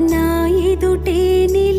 నా ఎదుటే నిల్